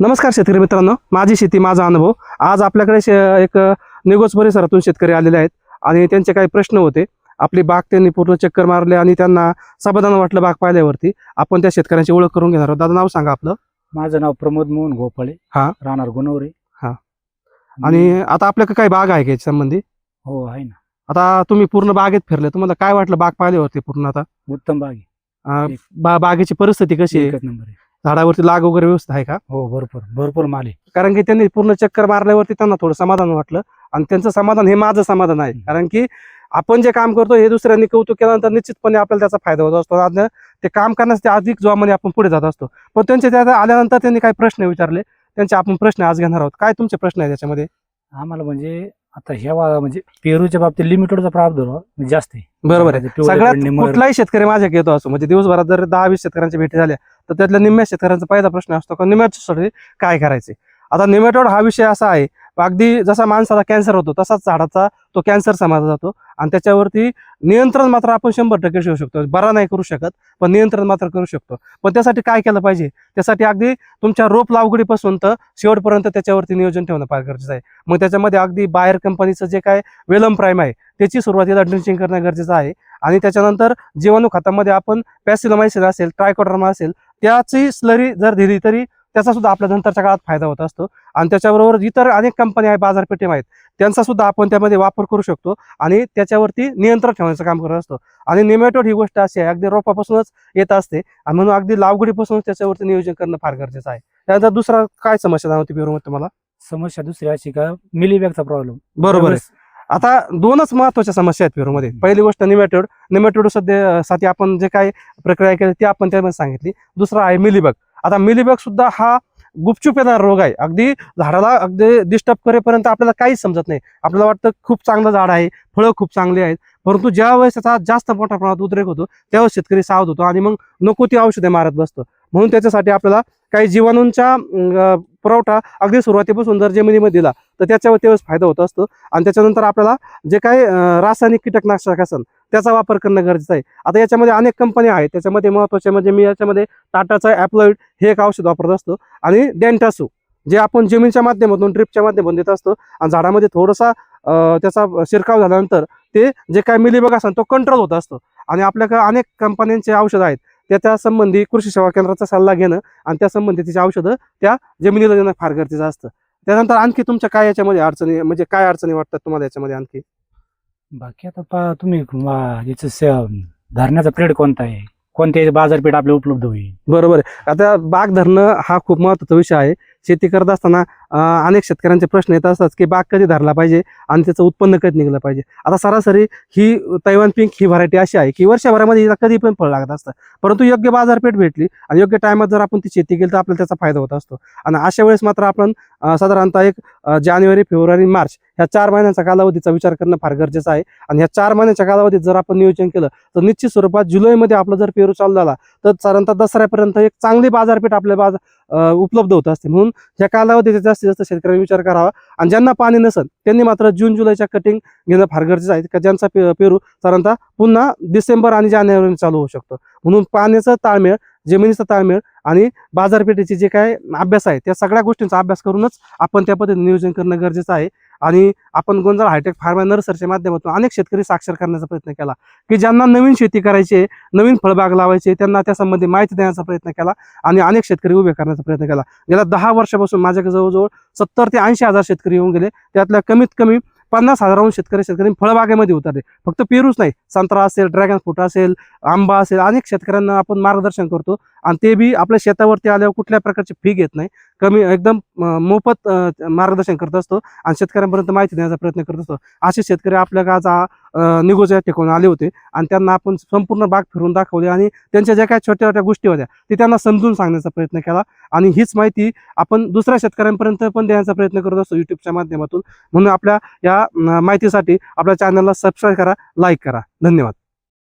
नमस्कार शेतकरी मित्रांनो. माझी शेती माझा अनुभव. आज आपल्याकडे शे एक निगोज परिसरातून शेतकरी आलेले आहेत आणि त्यांचे काही प्रश्न होते. आपली बाग त्यांनी पूर्ण चक्कर मारले आणि त्यांना समाधान वाटलं बाग पाहिल्यावरती. आपण त्या शेतकऱ्यांची ओळख करून घेणार आहोत. दादा नाव सांगा आपलं. माझं नाव प्रमोद मोहन गोपाळे. हा. राहणार गुणवरे. हा. आणि आता आपल्याकडे काही बाग आहे का याच्या संबंधी हो आहे ना. आता तुम्ही पूर्ण बागेत फिरले. तुम्हाला काय वाटलं बाग पाहिल्यावरती पूर्ण आता? उत्तम बाग आहे. अं, बा बागेची परिस्थिती कशी आहे? नंबर आहे. झाडावरती लाग वगैरे व्यवस्थित आहे का? हो भरपूर भरपूर माल आहे. कारण की त्यांनी पूर्ण चक्कर मारल्यावरती त्यांना थोडं समाधान वाटलं. आणि त्यांचं समाधान हे माझं समाधान आहे. कारण की आपण जे काम करतो हे दुसऱ्यांनी कौतुक केल्यानंतर निश्चितपणे आपल्याला त्याचा फायदा होत असतो. आणि ते काम करण्यासाठी अधिक जोमाने आपण पुढे जात असतो. पण त्यांचे त्या आल्यानंतर त्यांनी काही प्रश्न विचारले. त्यांचे आपण प्रश्न आज घेणार आहोत. काय तुमचे प्रश्न आहे त्याच्यामध्ये? आम्हाला म्हणजे आता ह्या वा- म्हणजे पेरूच्या बाबतीत लिमिटेडचा प्रादुर्भाव म्हणजे जास्त आहे. बरोबर आहे. म्हणजे पिवळे सगळ्यात पडणे, मर- कुठलाही शेतकरी माझ्याकडे येतो असतो म्हणजे दिवसभरात जर दहा वीस शेतकऱ्यांच्या भेटी झाल्या तर त्यातल्या निम्म्या शेतकऱ्यांचा पहिला प्रश्न असतो का निम्यासाठी काय करायचे? आता निमेटोड हा विषय असा आहे अगदी जसा माणसाला कॅन्सर होतो तसाच झाडाचा तो कॅन्सर समजला जातो. आणि त्याच्यावरती नियंत्रण मात्र आपण शंभर टक्के ठेवू शकतो. बरा नाही करू शकत पण नियंत्रण मात्र करू शकतो. पण त्यासाठी काय केलं पाहिजे? त्यासाठी अगदी तुमच्या रोप लावगडीपासून तर शेवटपर्यंत त्याच्यावरती नियोजन ठेवणं फार गरजेचं आहे. मग त्याच्यामध्ये अगदी बाहेर कंपनीचं जे काय वेलम प्राईम आहे त्याची सुरुवातीला ड्रिंचिंग करणं गरजेचं आहे. आणि त्याच्यानंतर जीवाणू खतामध्ये आपण पॅसिलोमायसिन असेल ट्रायकोड्रमा असेल त्याची स्लरी जर दिली तरी त्याचा सुद्धा आपल्या नंतरच्या काळात फायदा होत असतो. आणि त्याच्याबरोबर इतर अनेक कंपनी आहे बाजारपेठे आहेत. त्यांचा सुद्धा आपण त्यामध्ये वापर करू शकतो आणि त्याच्यावरती नियंत्रण ठेवण्याचं काम करत असतो. आणि निमेटोड ही गोष्ट अशी आहे अगदी रोपापासूनच येत असते. आणि म्हणून अगदी लावगडीपासूनच त्याच्यावरती नियोजन करणं फार गरजेचं आहे. त्यानंतर दुसरा काय समस्या जाणवती पेरूमध्ये तुम्हाला? समस्या दुसरी अशी का मिलीबॅगचा प्रॉब्लेम बरोबर आहे. आता दोनच महत्त्वाच्या समस्या आहेत पेरूमध्ये. पहिली गोष्ट निमेटोड. निमेटोड सध्या साठी आपण जे काही प्रक्रिया केली ती आपण त्यामध्ये सांगितली. दुसरा आहे मिलीबग. आता मिलीबग सुद्धा हा गुपचूप येणारा रोग आहे. अगदी झाडाला अगदी डिस्टर्ब करेपर्यंत आपल्याला काहीच समजत नाही. आपल्याला वाटतं खूप चांगलं झाड आहे फळं खूप चांगली आहेत. परंतु ज्या वेळेस त्याचा जास्त मोठ्या प्रमाणात उद्रेक होतो त्यावेळेस शेतकरी सावध होतो आणि मग नको ती औषधे मारत बसतो. म्हणून त्याच्यासाठी आपल्याला काही जीवाणूंचा पुरवठा अगदी सुरुवातीपासून जर जमिनीमध्ये दिला तर त्याच्यावर तेव्हाच फायदा होत असतो. आणि त्याच्यानंतर आपल्याला जे काही रासायनिक कीटकनाशक असेल त्याचा वापर करणं गरजेचं आहे. आता याच्यामध्ये अनेक कंपन्या आहेत. त्याच्यामध्ये महत्त्वाचे म्हणजे मी याच्यामध्ये टाटाचा ॲप्लॉइड हे एक औषध वापरत असतो. आणि डेंटासू जे आपण जमिनीच्या माध्यमातून ड्रिपच्या माध्यमातून देत असतो. आणि झाडामध्ये थोडासा त्याचा शिरकाव झाल्यानंतर ते जे काय मिलीबग असेल तो कंट्रोल होत असतो. आणि आपल्याकडे अनेक कंपन्यांचे औषधं आहेत. त्याच्या संबंधी कृषी सेवा केंद्राचा सल्ला घेणं आणि त्या संबंधितीची औषधं त्या जमिनीला देणं फार गरजेचं असतं. त्यानंतर आणखी तुमच्या काय याच्यामध्ये अडचणी म्हणजे काय अडचणी वाटतात तुम्हाला याच्यामध्ये आणखी? बाकी आता पहा तुम्ही याचं धरण्याचा पिरियड कोणता आहे? कोणते बाजारपेठ आपल्याला उपलब्ध होईल? बरोबर आहे. आता बाग धरणं हा खूप महत्त्वाचा विषय आहे. शेती करत असताना अनेक शेतकऱ्यांचे प्रश्न येत असतात की बाग कधी धरला पाहिजे आणि त्याचं उत्पन्न कधी निघलं पाहिजे. आता सरासरी ही तैवान पिंक ही व्हरायटी अशी आहे की वर्षभरामध्ये हिला कधी पण फळ लागत असतं. परंतु योग्य बाजारपेठ भेटली आणि योग्य टायमात जर आपण ती शेती केली तर आपल्याला त्याचा फायदा होत असतो. आणि अशा वेळेस मात्र आपण साधारणतः एक जानेवारी फेब्रुवारी मार्च ह्या चार महिन्यांचा कालावधीचा विचार करणं फार गरजेचं आहे. आणि ह्या चार महिन्याच्या कालावधीत जर आपण नियोजन केलं तर निश्चित स्वरूपात जुलैमध्ये आपला जर पेरू चालू झाला तर साधारणतः दसऱ्यापर्यंत एक चांगली बाजारपेठ आपल्या बाजार उपलब्ध होत असते. म्हणून ह्या कालावधीत जास्तीत जास्त शेतकऱ्यांनी विचार करावा. आणि ज्यांना पाणी नसेल त्यांनी मात्र जून जुलैच्या कटिंग घेणं फार गरजेचं आहे. का ज्यांचा पे- पेरू साधारणतः पुन्हा डिसेंबर आणि जानेवारी चालू होऊ शकतो. म्हणून पाण्याचा ताळमेळ जमिनीचा ताळमेळ आणि बाजारपेठेचे जे काय अभ्यास आहे त्या सगळ्या गोष्टींचा अभ्यास करूनच आपण त्या पद्धतीने नियोजन करणं गरजेचं आहे. आणि आपण गोंधळ हायटेक फार्मा नर्सरीच्या माध्यमातून अनेक शेतकरी साक्षर करण्याचा प्रयत्न केला की ज्यांना नवीन शेती करायची आहे नवीन फळबाग लावायची त्यांना त्यासंबंधी माहिती देण्याचा प्रयत्न केला आणि अनेक शेतकरी उभे करण्याचा प्रयत्न केला. गेल्या दहा वर्षापासून माझ्याकडे जवळजवळ सत्तर ते ऐंशी हजार शेतकरी येऊन गेले. त्यातल्या कमीत कमी पन्नास हजाराहून शेतकरी शेतकरी फळबागेमध्ये उतरले. फक्त पेरूच नाही संत्रा असेल ड्रॅगन फ्रूट असेल आंबा असेल अनेक शेतकऱ्यांना आपण मार्गदर्शन करतो. आणि ते बी आपल्या शेतावरती आल्यावर कुठल्या प्रकारची फी घेत नाही. कमी एकदम मोफत मार्गदर्शन करत असतो आणि शेतकऱ्यांपर्यंत माहिती देण्याचा प्रयत्न करत असतो. असे शेतकरी आपल्या आज निगोज या ठिकाणी आले होते आणि त्यांना आपण संपूर्ण बाग फिरून दाखवली आणि त्यांच्या ज्या काही छोट्या छोट्या गोष्टी होत्या ते त्यांना समजून सांगण्याचा प्रयत्न केला. आणि हीच माहिती आपण दुसऱ्या शेतकऱ्यांपर्यंत पण देण्याचा प्रयत्न करत असतो युट्यूबच्या माध्यमातून. म्हणून आपल्या या माहितीसाठी आपल्या चॅनलला सबस्क्राईब करा लाईक करा. धन्यवाद.